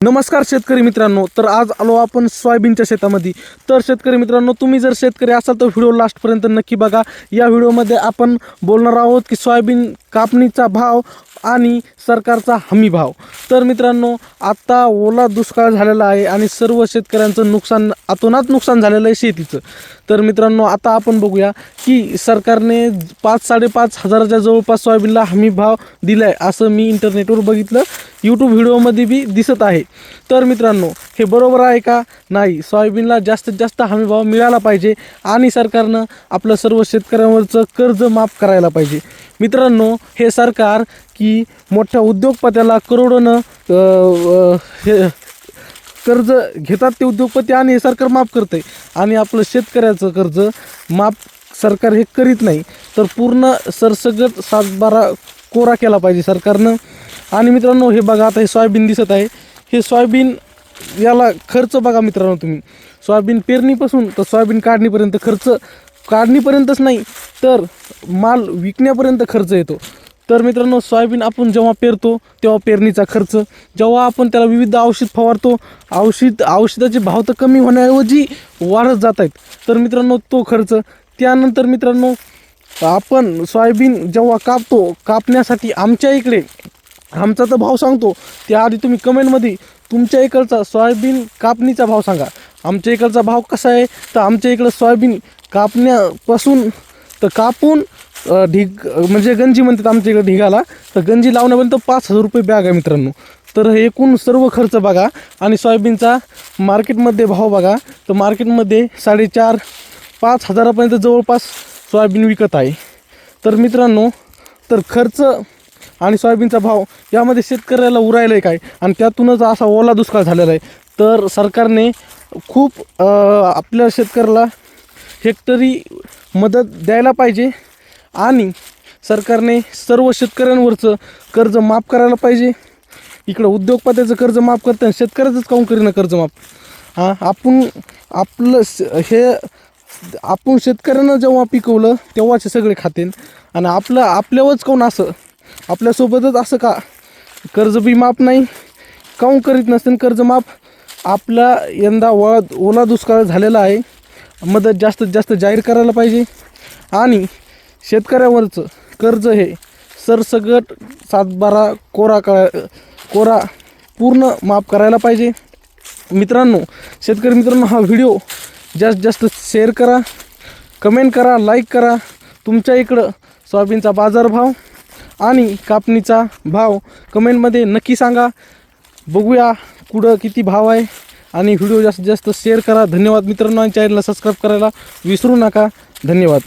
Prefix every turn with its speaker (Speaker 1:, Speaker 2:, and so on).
Speaker 1: नमस्कार शेतकरी मित्रांनो तर आज आलो आपण सोयाबीनच्या शेतामध्ये. तर शेतकरी मित्रांनो तुम्ही जर शेतकरी असाल तर व्हिडिओ लास्टपर्यंत नक्की बघा. या व्हिडिओमध्ये आपण बोलणार आहोत की सोयाबीन कापणीचा भाव आणि सरकारचा हमी भाव. तर मित्रांनो आत्ता ओला दुष्काळ झालेला आहे आणि सर्व शेतकऱ्यांचं नुकसान अतोनात नुकसान झालेलं आहे शेतीचं. तर मित्रांनो आता आपण बघूया की सरकारने पाच साडेपाच हजाराच्या जवळपास सोयाबीनला हमी भाव दिला आहे असं मी इंटरनेटवर बघितलं. यूट्यूब व्हिडिओमध्ये बी दिसत आहे. तर मित्रांनो हे बरोबर आहे का? नाही. सोयाबीनला जास्तीत जास्त हमीभाव मिळाला पाहिजे आणि सरकारनं आपलं सर्व शेतकऱ्यांवरचं कर्ज माफ करायला पाहिजे. मित्रांनो हे सरकार की मोठ्या उद्योगपत्याला करोडोनं हे कर्ज घेतात ते उद्योगपती आणि हे सरकार माफ करते आणि आपलं शेतकऱ्याचं कर्ज माफ सरकार हे करीत नाही. तर पूर्ण सरसगट सातबारा कोरा केला पाहिजे सरकारनं. आणि मित्रांनो हे बघा आता हे सोयाबीन दिसत आहे. हे सोयाबीन याला खर्च बघा मित्रांनो तुम्ही. सोयाबीन पेरणीपासून तर सोयाबीन काढणीपर्यंत खर्च काढणीपर्यंतच नाही तर माल विकण्यापर्यंत खर्च येतो. तर मित्रांनो सोयाबीन आपण जेव्हा पेरतो तेव्हा पेरणीचा खर्च जेव्हा आपण त्याला विविध औषध फवारतो औषध औषधाचे भाव तर कमी होण्याऐवजी वाढत जात आहेत. तर मित्रांनो तो खर्च. त्यानंतर मित्रांनो आपण सोयाबीन जेव्हा कापतो कापण्यासाठी आमच्या इकडे आमचा तर भाव सांगतो. त्याआधी तुम्ही कमेंटमध्ये तुमच्या इकडचा सोयाबीन कापणीचा भाव सांगा. आमच्या इकडचा भाव कसा आहे? तर आमच्या इकडं सोयाबीन कापण्यापासून तर कापून ढिग म्हणजे गंजी म्हणतात आमच्या इकडे ढिगाला. तर गंजी लावण्यापर्यंत पाच हजार रुपये बॅग आहे मित्रांनो. तर हे एकूण सर्व खर्च बघा आणि सोयाबीनचा मार्केटमध्ये भाव बघा. तर मार्केटमध्ये साडेचार पाच हजारापर्यंत जवळपास सोयाबीन विकत आहे. तर मित्रांनो तर खर्च आणि सोयाबीनचा भाव यामध्ये शेतकऱ्याला उरायला आहे काय? आणि त्यातूनच असा ओला दुष्काळ झालेला आहे. तर सरकारने खूप आपल्या शेतकऱ्याला हेक्टरी मदत द्यायला पाहिजे आणि सरकारने सर्व शेतकऱ्यांवरचं कर्ज माफ करायला पाहिजे. इकडं उद्योगपत्याचं कर्ज माफ करताना शेतकऱ्याचंच काऊन करीना कर्ज माफ? हां आपण आपलं हे आपण शेतकऱ्यांना जेव्हा पिकवलं तेव्हाच सगळे खातेन. आणि आपलं आपल्यावरच काऊन असं आपल्यासोबतच असं का? कर्ज बी माफ नाही. काऊन करीत नसताना कर्ज माफ? आपला यंदा ओळा ओला दुष्काळ झालेला आहे. मदत जास्तीत जास्त जाहीर करायला पाहिजे. आणि शेतकऱ्यावरचं कर्ज हे सरसगट सातबारा कोरा करा कोरा पूर्ण माफ करायला पाहिजे. मित्रांनो शेतकरी मित्रांनो हा व्हिडिओ जास्त जास्त शेअर करा. कमेंट करा लाईक करा. तुमच्या इकडं सोयाबीनचा बाजारभाव आणि कापणीचा भाव कमेंटमध्ये नक्की सांगा. बघूया कुठं किती भाव आहे. आणि व्हिडिओ जास्तीत जास्त शेअर करा. धन्यवाद मित्रांनो आणि चॅनलला सबस्क्राईब करायला विसरू नका. धन्यवाद.